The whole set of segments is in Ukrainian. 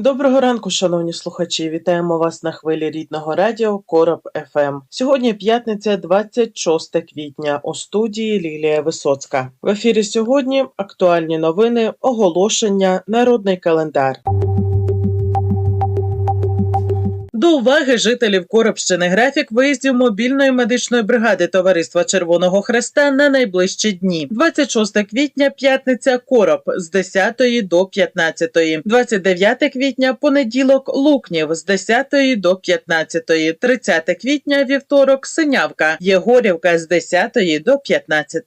Доброго ранку, шановні слухачі. Вітаємо вас на хвилі рідного радіо Короб ФМ. Сьогодні п'ятниця, 26 квітня. У студії Лілія Висоцька. В ефірі сьогодні актуальні новини, оголошення, народний календар. До уваги жителів Коробщини графік виїздів мобільної медичної бригади Товариства Червоного Хреста на найближчі дні. 26 квітня, п'ятниця Короб з 10 до 15. 29 квітня, понеділок Лукнів з 10 до 15. 30 квітня, вівторок Синявка, Єгорівка з 10 до 15.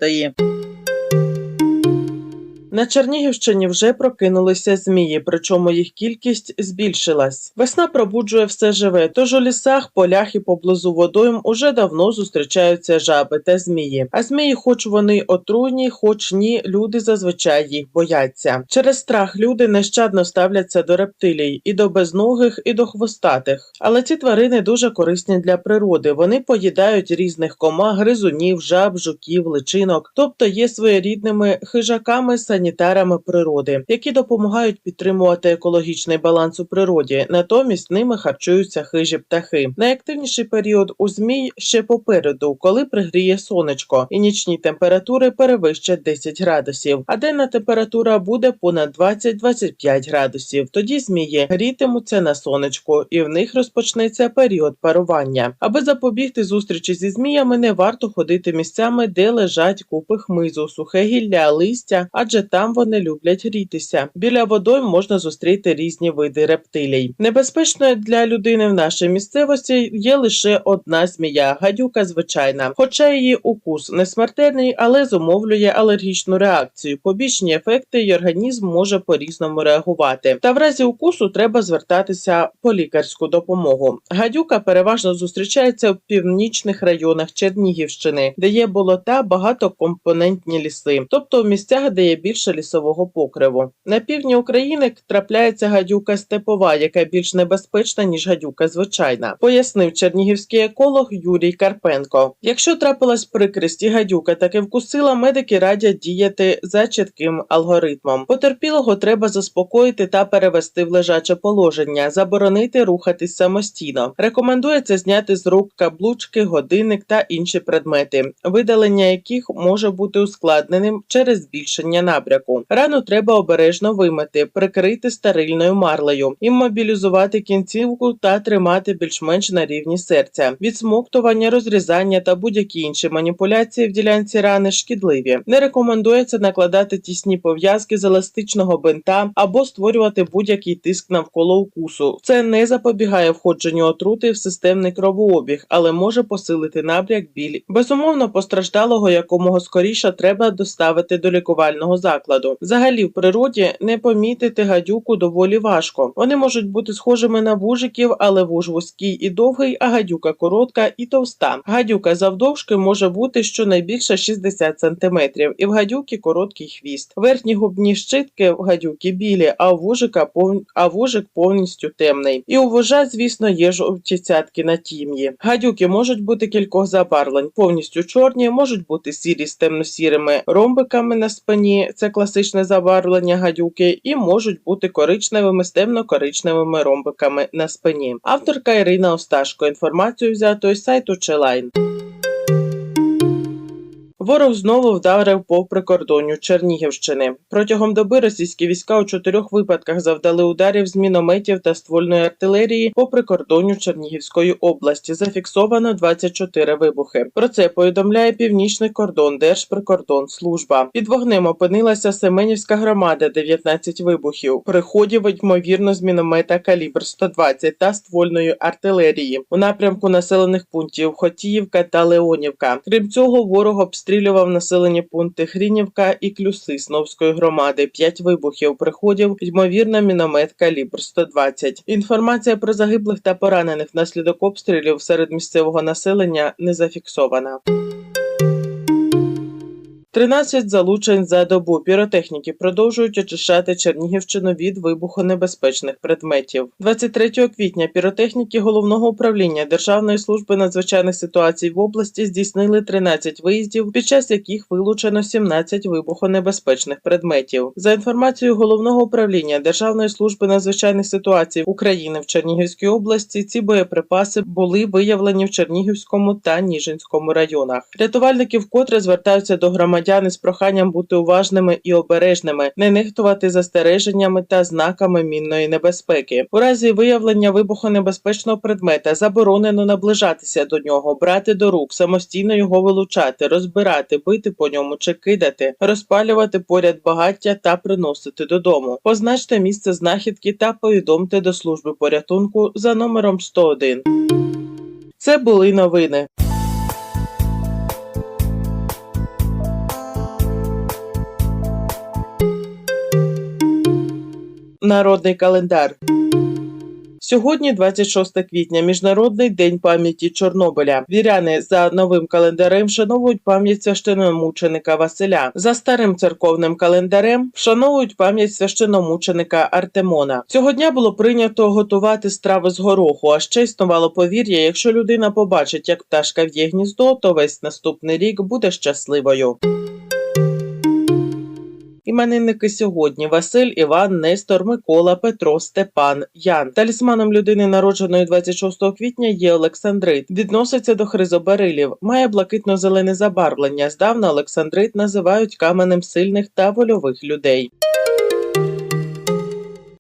На Чернігівщині вже прокинулися змії, причому їх кількість збільшилась. Весна пробуджує все живе, тож у лісах, полях і поблизу водойм уже давно зустрічаються жаби та змії. А змії, хоч вони отруйні, хоч ні, люди зазвичай їх бояться. Через страх люди нещадно ставляться до рептилій і до безногих, і до хвостатих. Але ці тварини дуже корисні для природи. Вони поїдають різних комах, гризунів, жаб, жуків, личинок, тобто є своєрідними хижаками санітарами природи, які допомагають підтримувати екологічний баланс у природі. Натомість ними харчуються хижі птахи. Найактивніший період у змій ще попереду, коли пригріє сонечко, і нічні температури перевищать 10 градусів, а денна температура буде понад 20-25 градусів. Тоді змії грітимуться на сонечку, і в них розпочнеться період парування. Аби запобігти зустрічі зі зміями, не варто ходити місцями, де лежать купи хмизу, сухе гілля, листя, адже там вони люблять грітися. Біля водойм можна зустріти різні види рептилій. Небезпечною для людини в нашій місцевості є лише одна змія гадюка звичайна. Хоча її укус не смертельний, але зумовлює алергічну реакцію. Побічні ефекти і організм може по-різному реагувати. Та в разі укусу треба звертатися по лікарську допомогу. Гадюка переважно зустрічається в північних районах Чернігівщини, де є болота, багатокомпонентні ліси, тобто в місцях, де є більше лісового покриву. На півдні України трапляється гадюка степова, яка більш небезпечна ніж гадюка звичайна, пояснив чернігівський еколог Юрій Карпенко. Якщо трапилась прикрість і гадюка таки вкусила, медики радять діяти за чітким алгоритмом. Потерпілого треба заспокоїти та перевести в лежаче положення, заборонити рухатись самостійно. Рекомендується зняти з рук каблучки, годинник та інші предмети, видалення яких може бути ускладненим через збільшення набряку. Рану треба обережно вимити, прикрити стерильною марлею, іммобілізувати кінцівку та тримати більш-менш на рівні серця. Відсмоктування, розрізання та будь-які інші маніпуляції в ділянці рани шкідливі. Не рекомендується накладати тісні пов'язки з еластичного бинта або створювати будь-який тиск навколо укусу. Це не запобігає входженню отрути в системний кровообіг, але може посилити набряк біль. Безумовно, постраждалого якомога скоріше треба доставити до лікувального закладу. Взагалі, в природі не помітити гадюку доволі важко. Вони можуть бути схожими на вужиків, але вуж вузький і довгий, а гадюка коротка і товста. Гадюка завдовжки може бути щонайбільше 60 см, і в гадюки короткий хвіст. Верхні губні щитки в гадюки білі, а вужика пов... а вужик повністю темний. І у вужа, звісно, є жовті цятки на тім'ї. Гадюки можуть бути кількох забарвлень, повністю чорні, можуть бути сірі з темно-сірими ромбиками на спині, це класичне забарвлення гадюки, і можуть бути коричневими з темно-коричневими ромбиками на спині. Авторка Ірина Осташко. Інформацію взято із сайту Челайн. Ворог знову вдарив по прикордонню Чернігівщини. Протягом доби російські війська у чотирьох випадках завдали ударів з мінометів та ствольної артилерії по прикордонню Чернігівської області. Зафіксовано 24 вибухи. Про це повідомляє північний кордон Держприкордонслужба. Під вогнем опинилася Семенівська громада, 19 вибухів. Приходів ймовірно з міномета калібр 120 та ствольної артилерії у напрямку населених пунктів Хотіївка та Леонівка. Крім цього, ворог обстрілює обстрілював населені пункти Хрінівка і Клюси Сновської громади. П'ять вибухів приходів, ймовірно, міномет калібр 120. Інформація про загиблих та поранених внаслідок обстрілів серед місцевого населення не зафіксована. 13 залучень за добу. Піротехніки продовжують очищати Чернігівщину від вибухонебезпечних предметів. 23 квітня піротехніки головного управління Державної служби надзвичайних ситуацій в області здійснили 13 виїздів, під час яких вилучено 17 вибухонебезпечних предметів. За інформацією головного управління Державної служби надзвичайних ситуацій України в Чернігівській області, ці боєприпаси були виявлені в Чернігівському та Ніжинському районах. Рятувальники вкотре звертаються до громадян із проханням бути уважними і обережними, не нехтувати застереженнями та знаками мінної небезпеки. У разі виявлення вибухонебезпечного предмета заборонено наближатися до нього, брати до рук, самостійно його вилучати, розбирати, бити по ньому чи кидати, розпалювати поряд багаття та приносити додому. Позначте місце знахідки та повідомте до служби порятунку за номером 101. Це були новини. Народний календар. Сьогодні, 26 квітня, міжнародний день пам'яті Чорнобиля. Віряни за новим календарем вшановують пам'ять священномученика Василя. За старим церковним календарем вшановують пам'ять священомученика Артемона. Цього дня було прийнято готувати страви з гороху. А ще існувало повір'я: якщо людина побачить, як пташка в'є гніздо, то весь наступний рік буде щасливою. Іменинники сьогодні Василь, Іван, Нестор, Микола, Петро, Степан, Ян. Талісманом людини, народженої 26 квітня, є Олександрит. Відноситься до хризоберилів. Має блакитно-зелене забарвлення. Здавна Олександрит називають каменем сильних та вольових людей.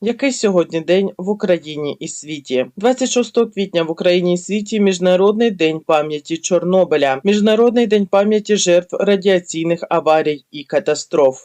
Який сьогодні день в Україні і світі? 26 квітня в Україні і світі Міжнародний день пам'яті Чорнобиля, Міжнародний день пам'яті жертв радіаційних аварій і катастроф.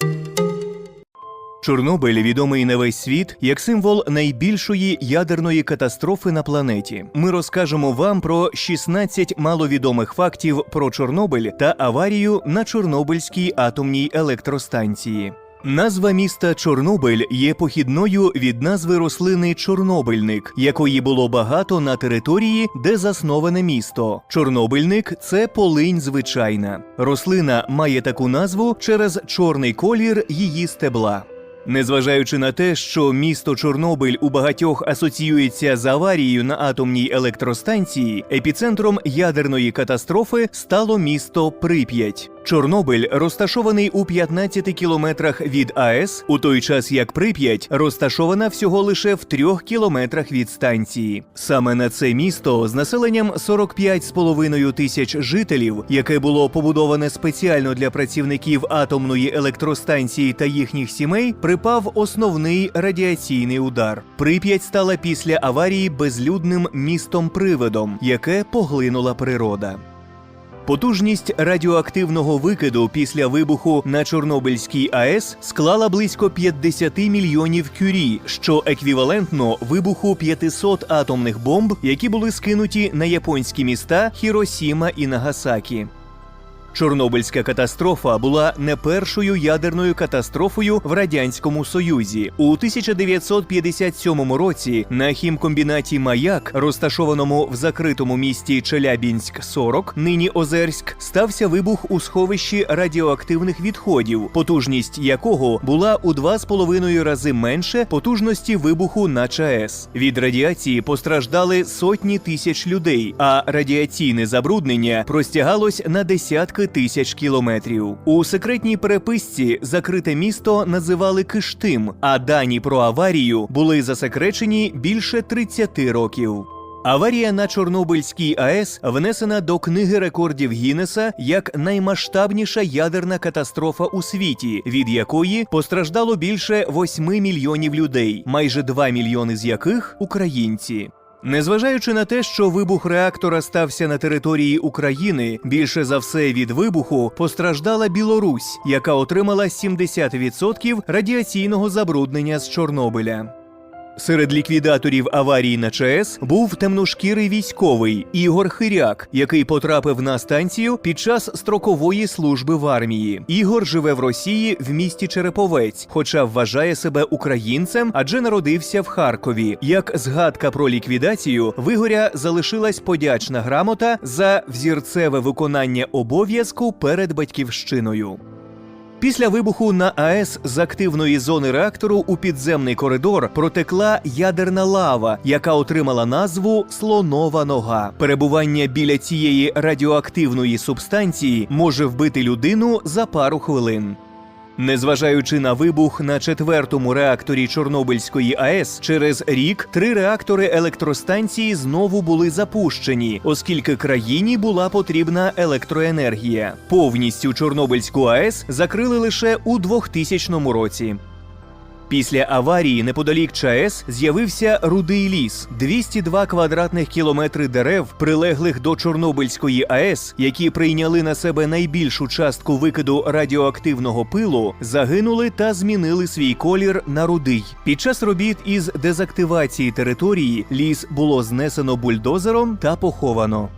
Чорнобиль відомий на весь світ як символ найбільшої ядерної катастрофи на планеті. Ми розкажемо вам про 16 маловідомих фактів про Чорнобиль та аварію на Чорнобильській атомній електростанції. Назва міста Чорнобиль є похідною від назви рослини чорнобильник, якої було багато на території, де засноване місто. Чорнобильник це полинь звичайна. Рослина має таку назву через чорний колір її стебла. Незважаючи на те, що місто Чорнобиль у багатьох асоціюється з аварією на атомній електростанції, епіцентром ядерної катастрофи стало місто Прип'ять. Чорнобиль розташований у 15 кілометрах від АЕС, у той час як Прип'ять розташована всього лише в 3 кілометрах від станції. Саме на це місто з населенням 45,5 тисяч жителів, яке було побудоване спеціально для працівників атомної електростанції та їхніх сімей, припав основний радіаційний удар. Прип'ять стала після аварії безлюдним містом-привидом, яке поглинула природа. Потужність радіоактивного викиду після вибуху на Чорнобильській АЕС склала близько 50 мільйонів кюрі, що еквівалентно вибуху 500 атомних бомб, які були скинуті на японські міста Хіросіма і Нагасакі. Чорнобильська катастрофа була не першою ядерною катастрофою в радянському союзі. У 1957 році на хімкомбінаті Маяк, розташованому в закритому місті Челябінськ 40, нині Озерськ, стався вибух у сховищі радіоактивних відходів, потужність якого була у 2,5 рази менше потужності вибуху на ЧАЕС. Від радіації постраждали сотні тисяч людей, а радіаційне забруднення простягалось на десятки тисяч кілометрів. У секретній переписці закрите місто називали Киштим, а дані про аварію були засекречені більше 30 років. Аварія на Чорнобильській АЕС внесена до книги рекордів Гіннеса як наймасштабніша ядерна катастрофа у світі, від якої постраждало більше 8 мільйонів людей, майже 2 мільйони з яких українці. Незважаючи на те, що вибух реактора стався на території України, більше за все від вибуху постраждала Білорусь, яка отримала 70% радіаційного забруднення з Чорнобиля. Серед ліквідаторів аварії на ЧАЕС був темношкірий військовий Ігор Хиряк, який потрапив на станцію під час строкової служби в армії. Ігор живе в Росії в місті Череповець, хоча вважає себе українцем, адже народився в Харкові. Як згадка про ліквідацію, в Ігоря залишилась подячна грамота за взірцеве виконання обов'язку перед батьківщиною. Після вибуху на АЕС з активної зони реактору у підземний коридор протекла ядерна лава, яка отримала назву слонова нога. Перебування біля цієї радіоактивної субстанції може вбити людину за пару хвилин. Незважаючи на вибух на четвертому реакторі Чорнобильської АЕС, через рік три реактори електростанції знову були запущені, оскільки країні була потрібна електроенергія. Повністю Чорнобильську АЕС закрили лише у 2000 році. Після аварії неподалік ЧАЕС з'явився рудий ліс 202 квадратних кілометри дерев, прилеглих до Чорнобильської АЕС, які прийняли на себе найбільшу частку викиду радіоактивного пилу, загинули та змінили свій колір на рудий. Під час робіт із дезактивації території ліс було знесено бульдозером та поховано.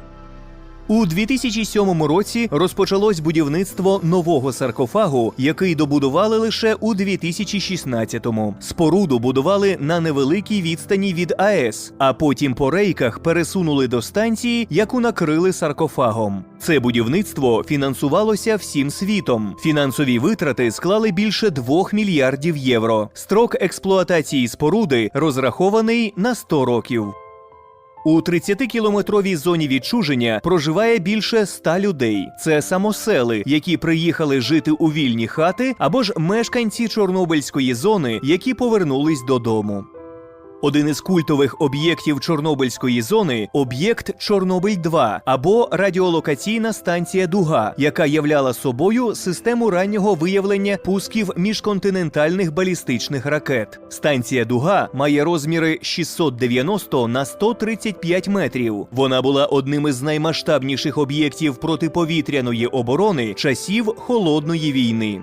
У 2007 році розпочалось будівництво нового саркофагу, який добудували лише у 2016-му. Споруду будували на невеликій відстані від АЕС, а потім по рейках пересунули до станції, яку накрили саркофагом. Це будівництво фінансувалося всім світом. Фінансові витрати склали більше 2 мільярдів євро. Строк експлуатації споруди розрахований на 100 років. У 30-кілометровій зоні відчуження проживає більше 100 людей. Це самосели, які приїхали жити у вільні хати, або ж мешканці Чорнобильської зони, які повернулись додому. Один із культових об'єктів Чорнобильської зони об'єкт Чорнобиль 2 або радіолокаційна станція Дуга, яка являла собою систему раннього виявлення пусків міжконтинентальних балістичних ракет. Станція Дуга має розміри 690 на 135 метрів. Вона була одним із наймасштабніших об'єктів протиповітряної оборони часів холодної війни.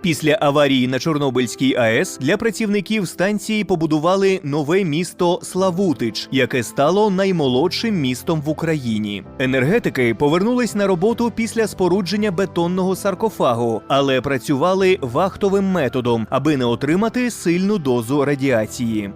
Після аварії на Чорнобильській АЕС для працівників станції побудували нове місто Славутич, яке стало наймолодшим містом в Україні. Енергетики повернулись на роботу після спорудження бетонного саркофагу, але працювали вахтовим методом, аби не отримати сильну дозу радіації.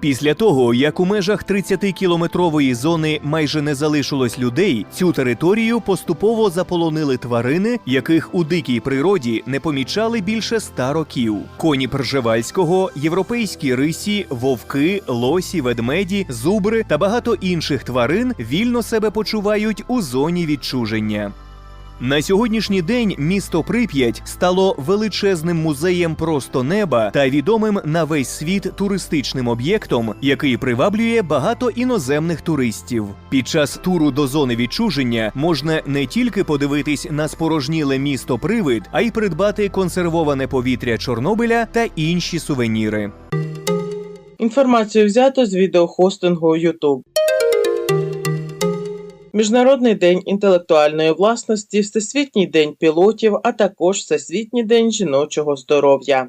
Після того, як у межах 30-кілометрової зони майже не залишилось людей, цю територію поступово заполонили тварини, яких у дикій природі не помічали більше ста років: коні Пржевальського, європейські рисі, вовки, лосі, ведмеді, зубри та багато інших тварин вільно себе почувають у зоні відчуження. На сьогоднішній день місто Прип'ять стало величезним музеєм просто неба та відомим на весь світ туристичним об'єктом, який приваблює багато іноземних туристів. Під час туру до зони відчуження можна не тільки подивитись на спорожніле місто Привид, а й придбати консервоване повітря Чорнобиля та інші сувеніри. Інформацію взято з відеохостингу YouTube. Міжнародний день інтелектуальної власності, Всесвітній день пілотів, а також Всесвітній день жіночого здоров'я.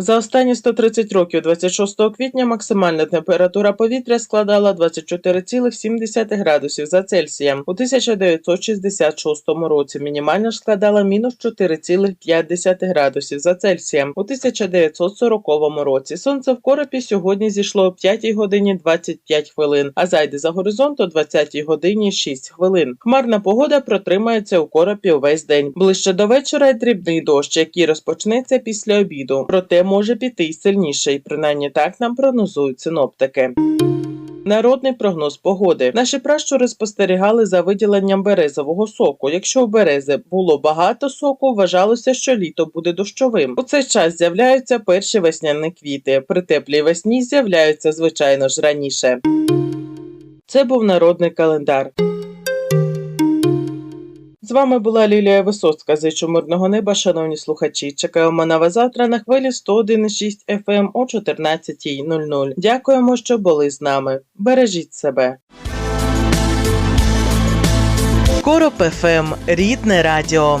За останні 130 років 26 квітня максимальна температура повітря складала 24,7 градусів за Цельсієм. У 1966 році мінімальна ж складала мінус 4,5 градусів за Цельсієм. У 1940 році сонце в коропі сьогодні зійшло о 5 годині 25 хвилин, а зайде за горизонт о 20 годині 6 хвилин. Хмарна погода протримається у коропі увесь день. Ближче до вечора дрібний дощ, який розпочнеться після обіду. Проте може піти й сильніше, і принаймні так нам прогнозують синоптики. Народний прогноз погоди. Наші пращури спостерігали за виділенням березового соку. Якщо в берези було багато соку, вважалося, що літо буде дощовим. У цей час з'являються перші весняні квіти. При теплій весні з'являються звичайно ж раніше. Це був народний календар. З вами була Лілія Висоцька. з мирного неба, шановні слухачі. Чекаємо на вас завтра на хвилі 101,6 FM о 14.00. Дякуємо, що були з нами. Бережіть себе. Короб ФМ. Рідне радіо.